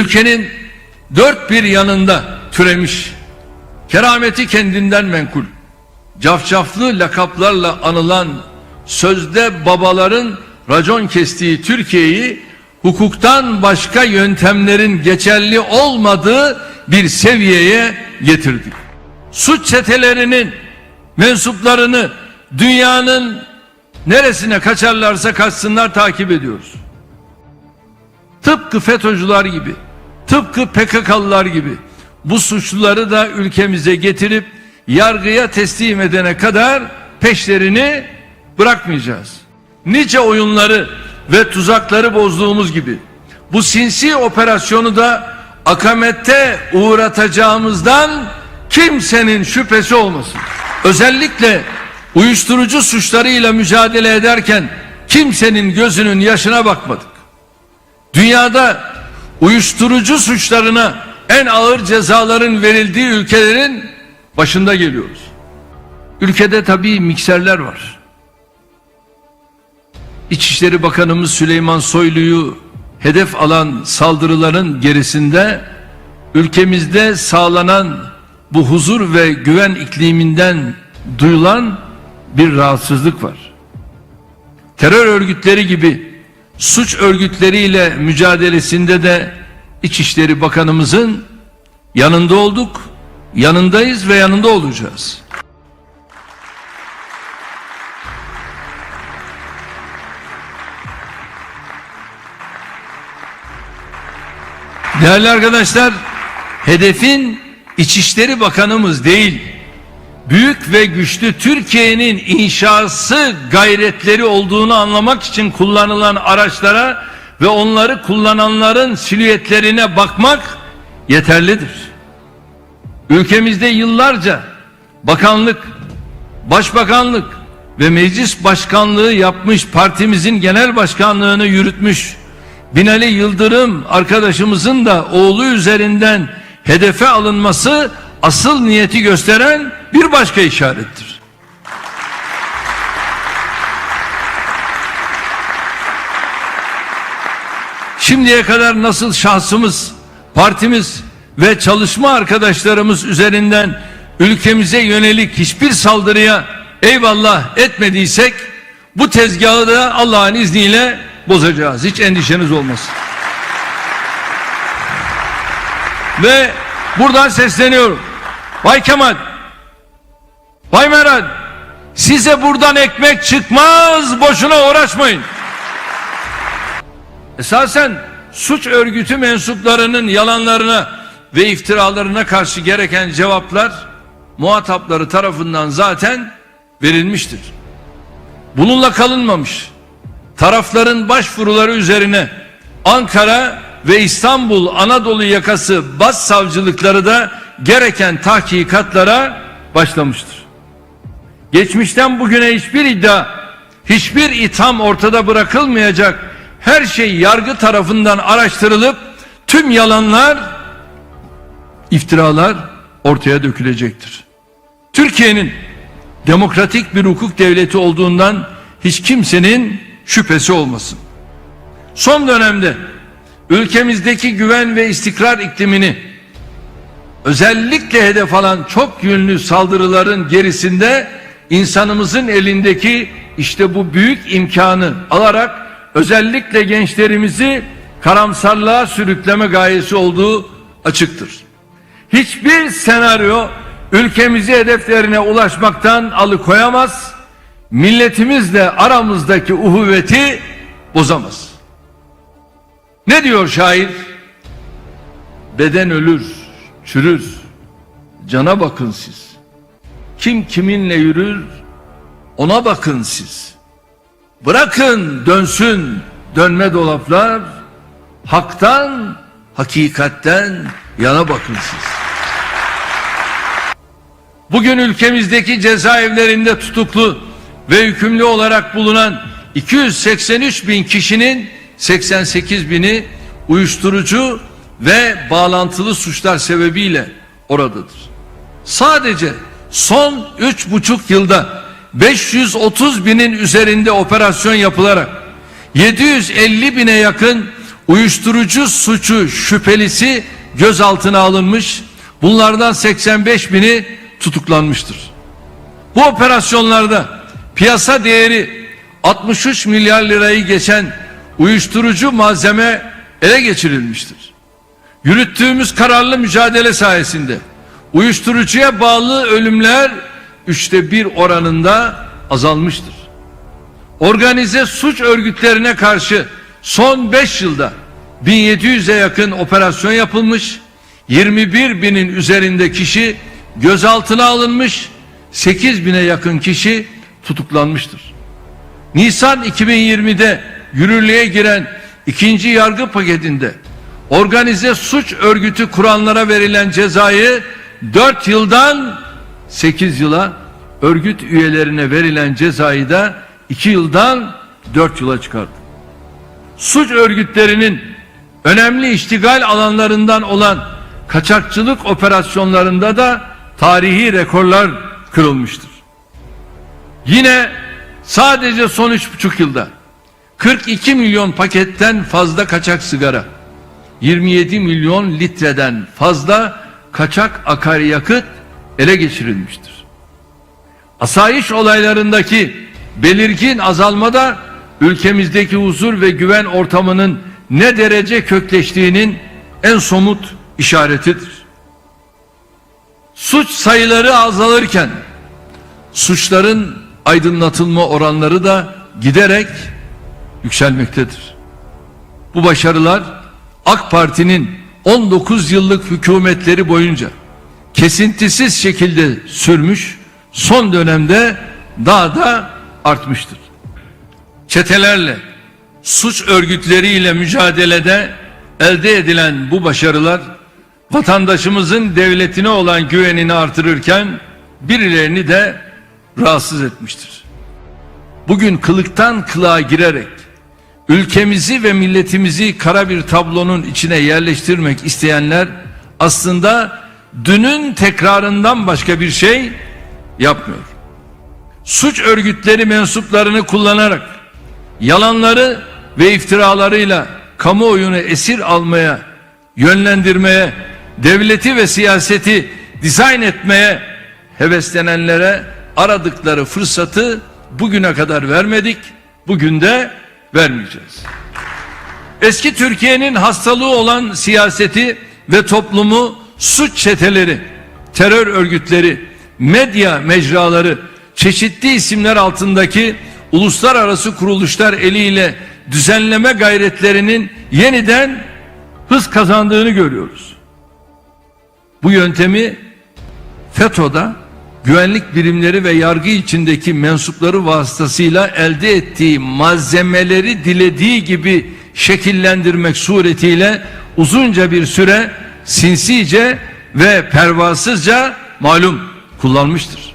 ülkenin dört bir yanında türemiş, kerameti kendinden menkul, cafcaflı lakaplarla anılan sözde babaların racon kestiği Türkiye'yi hukuktan başka yöntemlerin geçerli olmadığı bir seviyeye getirdik. Suç çetelerinin mensuplarını dünyanın neresine kaçarlarsa kaçsınlar takip ediyoruz. Tıpkı FETÖ'cüler gibi, tıpkı PKK'lılar gibi bu suçluları da ülkemize getirip yargıya teslim edene kadar peşlerini bırakmayacağız. Nice oyunları ve tuzakları bozduğumuz gibi bu sinsi operasyonu da akamette uğratacağımızdan kimsenin şüphesi olmasın. Özellikle uyuşturucu suçlarıyla mücadele ederken kimsenin gözünün yaşına bakmadık. Dünyada uyuşturucu suçlarına en ağır cezaların verildiği ülkelerin başında geliyoruz. Ülkede tabii mikserler var. İçişleri Bakanımız Süleyman Soylu'yu hedef alan saldırıların gerisinde ülkemizde sağlanan bu huzur ve güven ikliminden duyulan bir rahatsızlık var. Terör örgütleri gibi suç örgütleriyle mücadelesinde de İçişleri Bakanımızın yanında olduk, yanındayız ve yanında olacağız. Değerli arkadaşlar, hedefin İçişleri Bakanımız değil, büyük ve güçlü Türkiye'nin inşası gayretleri olduğunu anlamak için kullanılan araçlara ve onları kullananların silüetlerine bakmak yeterlidir. Ülkemizde yıllarca bakanlık, başbakanlık ve meclis başkanlığı yapmış partimizin genel başkanlığını yürütmüş Binali Yıldırım arkadaşımızın da oğlu üzerinden hedefe alınması asıl niyeti gösteren bir başka işarettir. Şimdiye kadar nasıl şahsımız, partimiz ve çalışma arkadaşlarımız üzerinden ülkemize yönelik hiçbir saldırıya eyvallah etmediysek bu tezgahı da Allah'ın izniyle bozacağız. Hiç endişeniz olmasın. Ve buradan sesleniyorum. Bay Kemal, Bay Meral, size buradan ekmek çıkmaz, boşuna uğraşmayın. Esasen suç örgütü mensuplarının yalanlarına ve iftiralarına karşı gereken cevaplar muhatapları tarafından zaten verilmiştir. Bununla kalınmamış. Tarafların başvuruları üzerine Ankara ve İstanbul Anadolu yakası bas savcılıkları da gereken tahkikatlara başlamıştır. Geçmişten bugüne hiçbir iddia, hiçbir itham ortada bırakılmayacak her şey yargı tarafından araştırılıp tüm yalanlar, iftiralar ortaya dökülecektir. Türkiye'nin demokratik bir hukuk devleti olduğundan hiç kimsenin şüphesi olmasın. Son dönemde ülkemizdeki güven ve istikrar iklimini özellikle hedef alan çok yönlü saldırıların gerisinde insanımızın elindeki işte bu büyük imkanı alarak özellikle gençlerimizi karamsarlığa sürükleme gayesi olduğu açıktır. Hiçbir senaryo ülkemizi hedeflerine ulaşmaktan alıkoyamaz, milletimizle aramızdaki uhuvveti bozamaz. Ne diyor şair? Beden ölür, çürür, cana bakın siz. Kim kiminle yürür, ona bakın siz. Bırakın dönsün dönme dolaplar, haktan, hakikatten yana bakın siz. Bugün ülkemizdeki cezaevlerinde tutuklu ve hükümlü olarak bulunan 283 bin kişinin 88 bini uyuşturucu ve bağlantılı suçlar sebebiyle oradadır. Sadece son üç buçuk yılda 530 binin üzerinde operasyon yapılarak 750 bine yakın uyuşturucu suçu şüphelisi gözaltına alınmış. Bunlardan 85 bini tutuklanmıştır. Bu operasyonlarda piyasa değeri 63 milyar lirayı geçen uyuşturucu malzeme ele geçirilmiştir. Yürüttüğümüz kararlı mücadele sayesinde uyuşturucuya bağlı ölümler üçte bir oranında azalmıştır. Organize suç örgütlerine karşı son 5 yılda 1700'e yakın operasyon yapılmış, 21 binin üzerinde kişi gözaltına alınmış, 8 bine yakın kişi tutuklanmıştır. Nisan 2020'de yürürlüğe giren ikinci yargı paketinde organize suç örgütü kuranlara verilen cezayı 4 yıldan 8 yıla, örgüt üyelerine verilen cezayı da 2 yıldan 4 yıla çıkardı. Suç örgütlerinin önemli iştigal alanlarından olan kaçakçılık operasyonlarında da tarihi rekorlar kırılmıştır. Yine sadece son üç buçuk yılda 42 milyon paketten fazla kaçak sigara, 27 milyon litreden fazla kaçak akaryakıt ele geçirilmiştir. Asayiş olaylarındaki belirgin azalmada ülkemizdeki huzur ve güven ortamının ne derece kökleştiğinin en somut işaretidir. Suç sayıları azalırken suçların aydınlatılma oranları da giderek yükselmektedir. Bu başarılar AK Parti'nin 19 yıllık hükümetleri boyunca kesintisiz şekilde sürmüş, son dönemde daha da artmıştır. Çetelerle, suç örgütleriyle mücadelede elde edilen bu başarılar vatandaşımızın devletine olan güvenini artırırken birilerini de rahatsız etmiştir. Bugün kılıktan kılığa girerek ülkemizi ve milletimizi kara bir tablonun içine yerleştirmek isteyenler aslında dünün tekrarından başka bir şey yapmıyor. Suç örgütleri mensuplarını kullanarak yalanları ve iftiralarıyla kamuoyunu esir almaya, yönlendirmeye, devleti ve siyaseti dizayn etmeye heveslenenlere aradıkları fırsatı bugüne kadar vermedik, bugün de vermeyeceğiz. Eski Türkiye'nin hastalığı olan siyaseti ve toplumu suç çeteleri, terör örgütleri, medya mecraları, çeşitli isimler altındaki uluslararası kuruluşlar eliyle düzenleme gayretlerinin yeniden hız kazandığını görüyoruz. Bu yöntemi FETÖ'da güvenlik birimleri ve yargı içindeki mensupları vasıtasıyla elde ettiği malzemeleri dilediği gibi şekillendirmek suretiyle uzunca bir süre sinsice ve pervasızca malum kullanmıştır.